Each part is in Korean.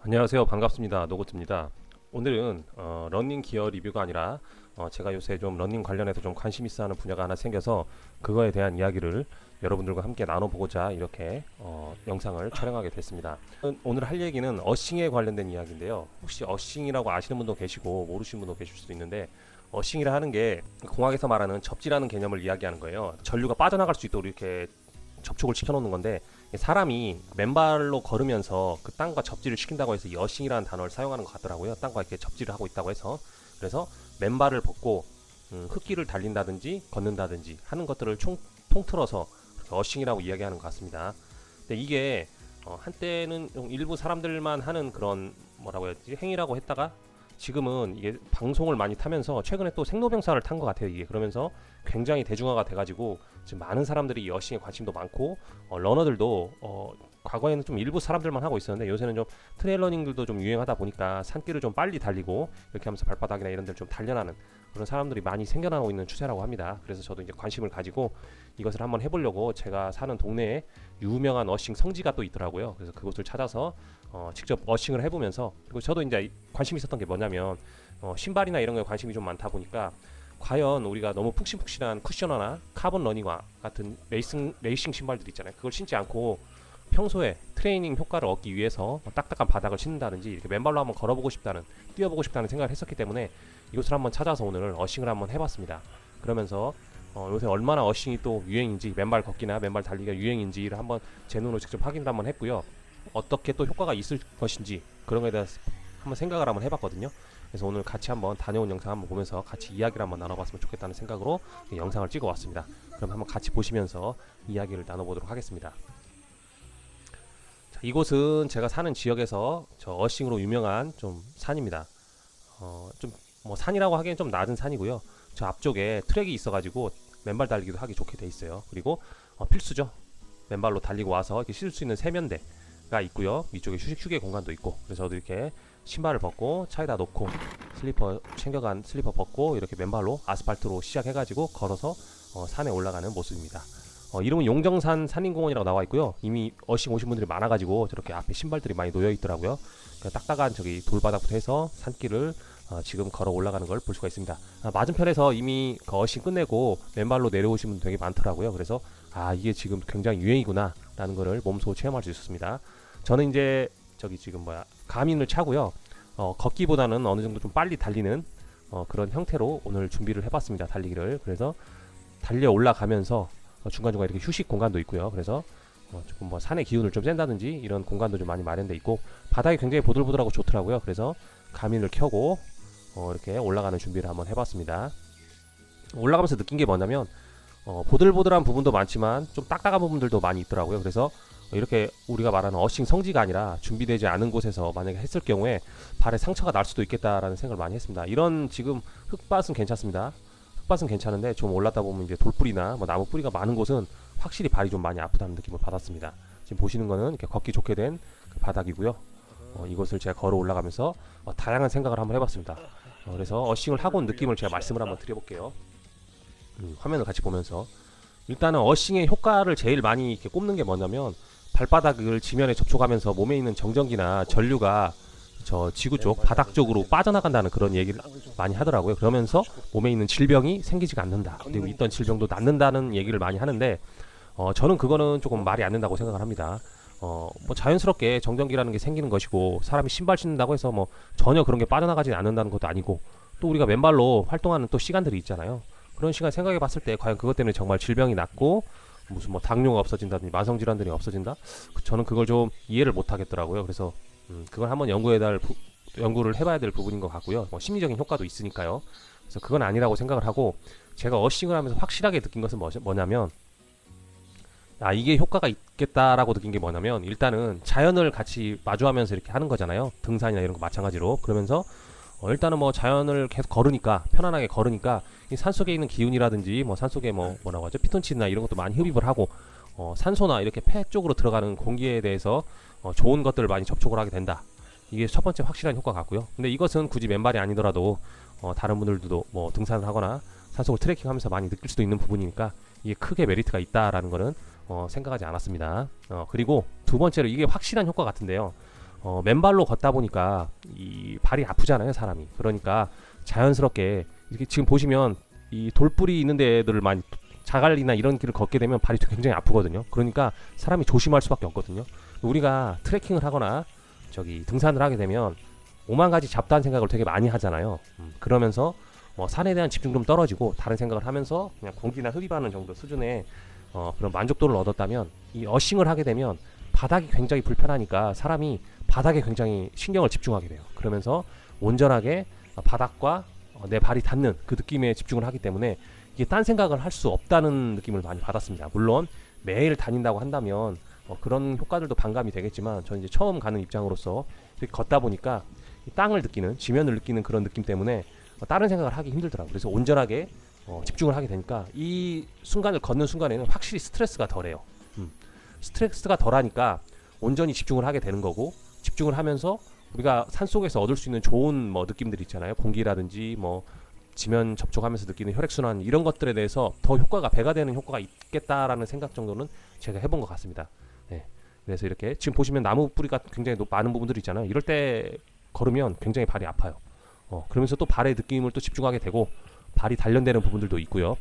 안녕하세요. 반갑습니다. 노고트입니다. 오늘은 어, 러닝 기어 리뷰가 아니라 어, 제가 요새 좀 러닝 관련해서 좀 관심 있어 하는 분야가 하나 생겨서 그거에 대한 이야기를 여러분들과 함께 나눠보고자 이렇게 어, 영상을 촬영하게 됐습니다. 오늘 할 얘기는 어싱에 관련된 이야기인데요. 혹시 어싱이라고 아시는 분도 계시고 모르시는 분도 계실 수도 있는데 어싱이라 하는 게 공학에서 말하는 접지라는 개념을 이야기하는 거예요. 전류가 빠져나갈 수 있도록 이렇게 접촉을 시켜놓는 건데 사람이 맨발로 걸으면서 그 땅과 접지를 시킨다고 해서 여싱이라는 단어를 사용하는 것 같더라고요. 땅과 이렇게 접지를 하고 있다고 해서 그래서 맨발을 벗고 음, 흙길을 달린다든지 걷는다든지 하는 것들을 총, 통틀어서 어싱이라고 이야기하는 것 같습니다. 근데 이게 어, 한때는 좀 일부 사람들만 하는 그런 뭐라고 해야 되지 행위라고 했다가 지금은 이게 방송을 많이 타면서 최근에 또 생로병사를 탄 것 같아요. 이게 그러면서 굉장히 대중화가 돼가지고 지금 많은 사람들이 이 여싱에 관심도 많고 어, 러너들도 어, 과거에는 좀 일부 사람들만 하고 있었는데 요새는 좀 트레일 러닝들도 좀 유행하다 보니까 산길을 좀 빨리 달리고 이렇게 하면서 발바닥이나 이런 데를 좀 단련하는 그런 사람들이 많이 생겨나고 있는 추세라고 합니다. 그래서 저도 이제 관심을 가지고 이것을 한번 해보려고 제가 사는 동네에 유명한 어싱 성지가 또 있더라고요. 그래서 그곳을 찾아서 어, 직접 어싱을 해보면서 그리고 저도 이제 관심 있었던 게 뭐냐면 어, 신발이나 이런 거에 관심이 좀 많다 보니까 과연 우리가 너무 푹신푹신한 쿠셔너나 카본 러닝화 같은 레이싱 레이싱 신발들 있잖아요. 그걸 신지 않고 평소에 트레이닝 효과를 얻기 위해서 뭐 딱딱한 바닥을 신는다든지 이렇게 맨발로 한번 걸어보고 싶다는 뛰어보고 싶다는 생각을 했었기 때문에 이곳을 한번 찾아서 오늘 어싱을 한번 해봤습니다. 그러면서 어, 요새 얼마나 어싱이 또 유행인지 맨발 걷기나 맨발 달리기가 유행인지를 한번 제 눈으로 직접 확인도 한번 했고요. 어떻게 또 효과가 있을 것인지 그런 거에 대해서 한번 생각을 한번 해봤거든요. 그래서 오늘 같이 한번 다녀온 영상 한번 보면서 같이 이야기를 한번 나눠봤으면 좋겠다는 생각으로 이 영상을 찍어왔습니다. 그럼 한번 같이 보시면서 이야기를 나눠보도록 하겠습니다. 자, 이곳은 제가 사는 지역에서 저 어싱으로 유명한 좀 산입니다. 어, 좀 뭐 산이라고 하기엔 좀 낮은 산이고요. 저 앞쪽에 트랙이 있어가지고 맨발 달리기도 하기 좋게 돼 있어요. 그리고 어, 필수죠. 맨발로 달리고 와서 이렇게 쉴 수 있는 세면대가 있고요. 위쪽에 휴식 휴게 공간도 있고. 그래서 저도 이렇게 신발을 벗고 차에다 놓고 슬리퍼 챙겨간 슬리퍼 벗고 이렇게 맨발로 아스팔트로 시작해가지고 걸어서 어, 산에 올라가는 모습입니다. 어, 이름은 용정산 산림공원이라고 나와 있고요. 이미 어싱 오신 분들이 많아가지고 저렇게 앞에 신발들이 많이 놓여 있더라고요. 그러니까 딱딱한 저기 돌바닥부터 해서 산길을 어, 지금 걸어 올라가는 걸 볼 수가 있습니다. 아, 맞은편에서 이미 그 어싱 끝내고 맨발로 내려오신 분 되게 많더라고요. 그래서 아 이게 지금 굉장히 유행이구나라는 거를 몸소 체험할 수 있었습니다. 저는 이제 저기 지금 뭐야 가민을 차고요. 어, 걷기보다는 어느 정도 좀 빨리 달리는 어, 그런 형태로 오늘 준비를 해봤습니다. 달리기를 그래서 달려 올라가면서 어, 중간중간 이렇게 휴식 공간도 있고요. 그래서 어, 조금 뭐 산의 기운을 좀 쐰다든지 이런 공간도 좀 많이 마련돼 있고 바닥이 굉장히 보들보들하고 좋더라고요. 그래서 가민을 켜고 어, 이렇게 올라가는 준비를 한번 해봤습니다. 올라가면서 느낀 게 뭐냐면 어, 보들보들한 부분도 많지만 좀 딱딱한 부분들도 많이 있더라고요. 그래서 이렇게 우리가 말하는 어싱 성지가 아니라 준비되지 않은 곳에서 만약에 했을 경우에 발에 상처가 날 수도 있겠다라는 생각을 많이 했습니다. 이런 지금 흙밭은 괜찮습니다. 흙밭은 괜찮은데 좀 올랐다 보면 이제 돌뿌리나 뭐 나무 뿌리가 많은 곳은 확실히 발이 좀 많이 아프다는 느낌을 받았습니다. 지금 보시는 거는 이렇게 걷기 좋게 된 그 바닥이고요. 어, 이곳을 제가 걸어 올라가면서 어, 다양한 생각을 한번 해봤습니다. 어, 그래서 어싱을 하고 온 느낌을 제가 말씀을 한번 드려볼게요. 음, 화면을 같이 보면서 일단은 어싱의 효과를 제일 많이 이렇게 꼽는 게 뭐냐면 발바닥을 지면에 접촉하면서 몸에 있는 정전기나 전류가 저 지구 쪽 바닥 쪽으로 빠져나간다는 그런 얘기를 많이 하더라고요. 그러면서 몸에 있는 질병이 생기지가 않는다. 그리고 있던 질병도 낫는다는 얘기를 많이 하는데 어, 저는 그거는 조금 말이 안 된다고 생각을 합니다. 어, 뭐 자연스럽게 정전기라는 게 생기는 것이고 사람이 신발 신는다고 해서 뭐 전혀 그런 게 빠져나가지 않는다는 것도 아니고 또 우리가 맨발로 활동하는 또 시간들이 있잖아요. 그런 시간 생각해 봤을 때 과연 그것 때문에 정말 질병이 낫고 무슨 뭐 당뇨가 없어진다든지 만성 질환들이 없어진다? 그- 저는 그걸 좀 이해를 못 하겠더라고요. 그래서 음, 그걸 한번 연구해 달 부- 연구를 해봐야 될 부분인 것 같고요. 뭐 심리적인 효과도 있으니까요. 그래서 그건 아니라고 생각을 하고 제가 어싱을 하면서 확실하게 느낀 것은 뭐, 뭐냐면 아 이게 효과가 있겠다라고 느낀 게 뭐냐면 일단은 자연을 같이 마주하면서 이렇게 하는 거잖아요. 등산이나 이런 거 마찬가지로 그러면서 어, 일단은 뭐 자연을 계속 걸으니까 편안하게 걸으니까 이 산속에 있는 기운이라든지 뭐 산속에 뭐 뭐라고 하죠 피톤치드나 이런 것도 많이 흡입을 하고 어, 산소나 이렇게 폐 쪽으로 들어가는 공기에 대해서 어, 좋은 것들을 많이 접촉을 하게 된다. 이게 첫 번째 확실한 효과 같고요. 근데 이것은 굳이 맨발이 아니더라도 어, 다른 분들도 뭐 등산을 하거나 산속을 트레킹하면서 많이 느낄 수도 있는 부분이니까 이게 크게 메리트가 있다라는 거는 어, 생각하지 않았습니다. 어, 그리고 두 번째로 이게 확실한 효과 같은데요. 어, 맨발로 걷다 보니까 이 발이 아프잖아요, 사람이. 그러니까 자연스럽게 이렇게 지금 보시면 이 돌뿌리 있는 데들을 많이 자갈이나 이런 길을 걷게 되면 발이 굉장히 아프거든요. 그러니까 사람이 조심할 수밖에 없거든요. 우리가 트레킹을 하거나 저기 등산을 하게 되면 오만 가지 잡다한 생각을 되게 많이 하잖아요. 음, 그러면서 뭐 산에 대한 집중 좀 떨어지고 다른 생각을 하면서 그냥 공기나 흡입하는 정도 수준의 어, 그런 만족도를 얻었다면 이 어싱을 하게 되면 바닥이 굉장히 불편하니까 사람이 바닥에 굉장히 신경을 집중하게 돼요. 그러면서 온전하게 바닥과 어, 내 발이 닿는 그 느낌에 집중을 하기 때문에 이게 딴 생각을 할 수 없다는 느낌을 많이 받았습니다. 물론 매일 다닌다고 한다면 어, 그런 효과들도 반감이 되겠지만 저는 이제 처음 가는 입장으로서 이렇게 걷다 보니까 이 땅을 느끼는 지면을 느끼는 그런 느낌 때문에 어, 다른 생각을 하기 힘들더라고요. 그래서 온전하게 어, 집중을 하게 되니까 이 순간을 걷는 순간에는 확실히 스트레스가 덜해요. 음. 스트레스가 덜하니까 온전히 집중을 하게 되는 거고 집중을 하면서 우리가 산 속에서 얻을 수 있는 좋은 뭐 느낌들 있잖아요. 공기라든지 뭐 지면 접촉하면서 느끼는 혈액순환 이런 것들에 대해서 더 효과가 배가 되는 효과가 있겠다라는 생각 정도는 제가 해본 것 같습니다. 네. 그래서 이렇게 지금 보시면 나무 뿌리가 굉장히 높- 많은 부분들이 있잖아요. 이럴 때 걸으면 굉장히 발이 아파요. 어, 그러면서 또 발의 느낌을 또 집중하게 되고 발이 단련되는 부분들도 있고요.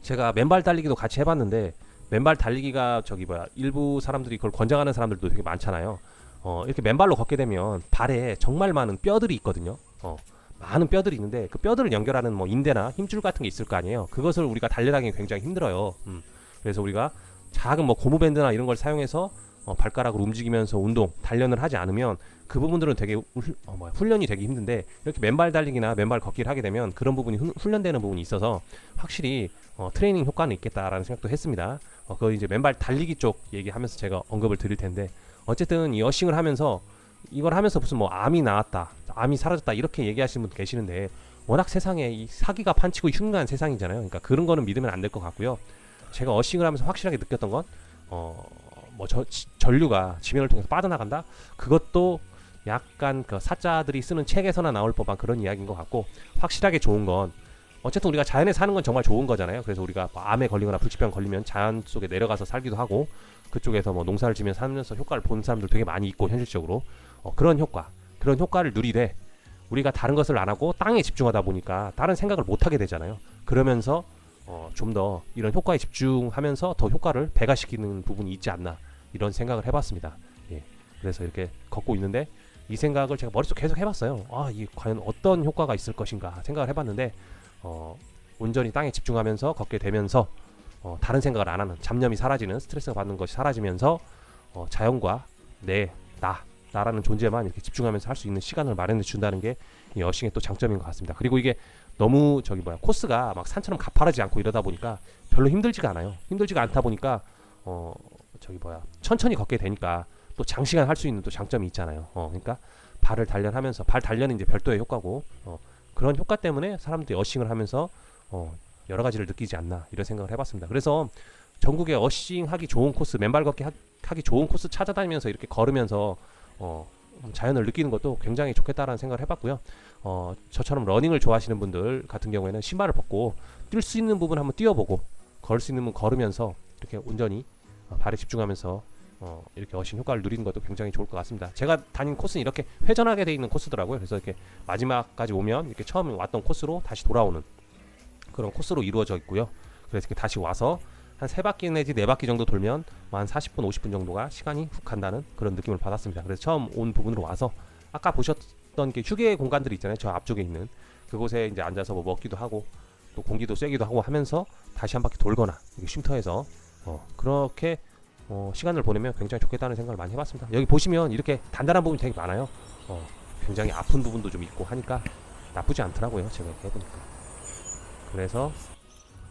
제가 맨발 달리기도 같이 해봤는데 맨발 달리기가 저기 뭐야 일부 사람들이 그걸 권장하는 사람들도 되게 많잖아요. 어, 이렇게 맨발로 걷게 되면 발에 정말 많은 뼈들이 있거든요. 어, 많은 뼈들이 있는데 그 뼈들을 연결하는 뭐 인대나 힘줄 같은 게 있을 거 아니에요. 그것을 우리가 단련하기 굉장히 힘들어요. 음. 그래서 우리가 작은 뭐 고무 밴드나 이런 걸 사용해서 어, 발가락을 움직이면서 운동, 단련을 하지 않으면 그 부분들은 되게 훌, 어, 뭐야, 훈련이 되게 힘든데 이렇게 맨발 달리기나 맨발 걷기를 하게 되면 그런 부분이 훈, 훈련되는 부분이 있어서 확실히 어, 트레이닝 효과는 있겠다라는 생각도 했습니다. 어, 그거 이제 맨발 달리기 쪽 얘기하면서 제가 언급을 드릴 텐데 어쨌든 이 어싱을 하면서 이걸 하면서 무슨 뭐 암이 나왔다, 암이 사라졌다 이렇게 얘기하시는 분 계시는데 워낙 세상에 이 사기가 판치고 흉흉한 세상이잖아요. 그러니까 그런 거는 믿으면 안 될 것 같고요. 제가 어싱을 하면서 확실하게 느꼈던 건 어, 뭐 전류가 지면을 통해서 빠져나간다. 그것도 약간 그 사자들이 쓰는 책에서나 나올 법한 그런 이야기인 것 같고 확실하게 좋은 건 어쨌든 우리가 자연에 사는 건 정말 좋은 거잖아요. 그래서 우리가 뭐 암에 걸리거나 불치병 걸리면 자연 속에 내려가서 살기도 하고 그쪽에서 뭐 농사를 지면 살면서 효과를 보는 사람들 되게 많이 있고 현실적으로 어, 그런 효과 그런 효과를 누리되 우리가 다른 것을 안 하고 땅에 집중하다 보니까 다른 생각을 못 하게 되잖아요. 그러면서 어, 좀 더 이런 효과에 집중하면서 더 효과를 배가시키는 부분이 있지 않나 이런 생각을 해봤습니다. 예. 그래서 이렇게 걷고 있는데 이 생각을 제가 머릿속 계속 해봤어요. 아, 이 과연 어떤 효과가 있을 것인가 생각을 해봤는데 어, 온전히 땅에 집중하면서 걷게 되면서 어, 다른 생각을 안 하는 잡념이 사라지는 스트레스가 받는 것이 사라지면서 어, 자연과 내, 나, 나라는 존재만 이렇게 집중하면서 할 수 있는 시간을 마련해 준다는 게 이 여싱의 또 장점인 것 같습니다. 그리고 이게 너무 저기 뭐야 코스가 막 산처럼 가파르지 않고 이러다 보니까 별로 힘들지가 않아요. 힘들지가 않다 보니까 어 저기 뭐야 천천히 걷게 되니까 또 장시간 할 수 있는 또 장점이 있잖아요. 어 그러니까 발을 단련하면서 발 단련은 이제 별도의 효과고 어 그런 효과 때문에 사람들이 어싱을 하면서 어 여러 가지를 느끼지 않나 이런 생각을 해봤습니다. 그래서 전국에 어싱 하기 좋은 코스, 맨발 걷기 하, 하기 좋은 코스 찾아다니면서 이렇게 걸으면서 어 자연을 느끼는 것도 굉장히 좋겠다라는 생각을 해봤고요. 어, 저처럼 러닝을 좋아하시는 분들 같은 경우에는 신발을 벗고 뛸 수 있는 부분 한번 뛰어보고 걸을 수 있는 부분 걸으면서 이렇게 온전히 어, 발에 집중하면서 어, 이렇게 어신 효과를 누리는 것도 굉장히 좋을 것 같습니다. 제가 다닌 코스는 이렇게 회전하게 돼 있는 코스더라고요. 그래서 이렇게 마지막까지 오면 이렇게 처음 왔던 코스로 다시 돌아오는 그런 코스로 이루어져 있고요. 그래서 이렇게 다시 와서 한 세 바퀴 내지 네 바퀴 정도 돌면 뭐한 40분, 50분 정도가 시간이 훅 간다는 그런 느낌을 받았습니다. 그래서 처음 온 부분으로 와서 아까 보셨던 게 휴게 공간들이 있잖아요. 저 앞쪽에 있는 그곳에 이제 앉아서 뭐 먹기도 하고 또 공기도 쐬기도 하고 하면서 다시 한 바퀴 돌거나 쉼터에서 어, 그렇게 어, 시간을 보내면 굉장히 좋겠다는 생각을 많이 해봤습니다. 여기 보시면 이렇게 단단한 부분이 되게 많아요. 어, 굉장히 아픈 부분도 좀 있고 하니까 나쁘지 않더라고요. 제가 해보니까. 그래서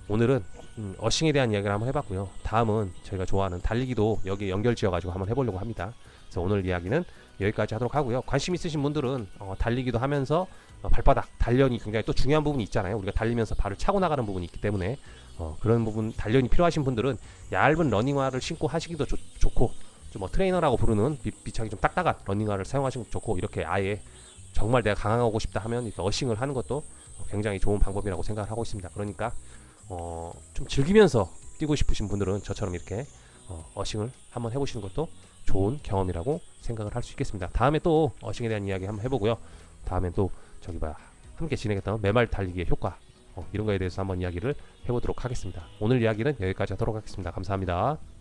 오늘은 음, 어싱에 대한 이야기를 한번 해봤고요. 다음은 저희가 좋아하는 달리기도 여기에 연결 지어가지고 한번 해보려고 합니다. 그래서 오늘 이야기는 여기까지 하도록 하고요. 관심 있으신 분들은 어, 달리기도 하면서 어, 발바닥 단련이 굉장히 또 중요한 부분이 있잖아요. 우리가 달리면서 발을 차고 나가는 부분이 있기 때문에 어, 그런 부분 단련이 필요하신 분들은 얇은 러닝화를 신고 하시기도 좋, 좋고 좀 뭐 트레이너라고 부르는 밑, 밑창이 좀 딱딱한 러닝화를 사용하시면 좋고 이렇게 아예 정말 내가 강하고 싶다 하면 이렇게 어싱을 하는 것도 굉장히 좋은 방법이라고 생각을 하고 있습니다. 그러니까 어, 좀 즐기면서 뛰고 싶으신 분들은 저처럼 이렇게 어, 어싱을 한번 해보시는 것도 좋은 경험이라고 생각을 할 수 있겠습니다. 다음에 또 어싱에 대한 이야기 한번 해보고요. 다음에 또 저기 뭐야 함께 진행했던 매말 달리기의 효과 어, 이런 거에 대해서 한번 이야기를 해보도록 하겠습니다. 오늘 이야기는 여기까지 하도록 하겠습니다. 감사합니다.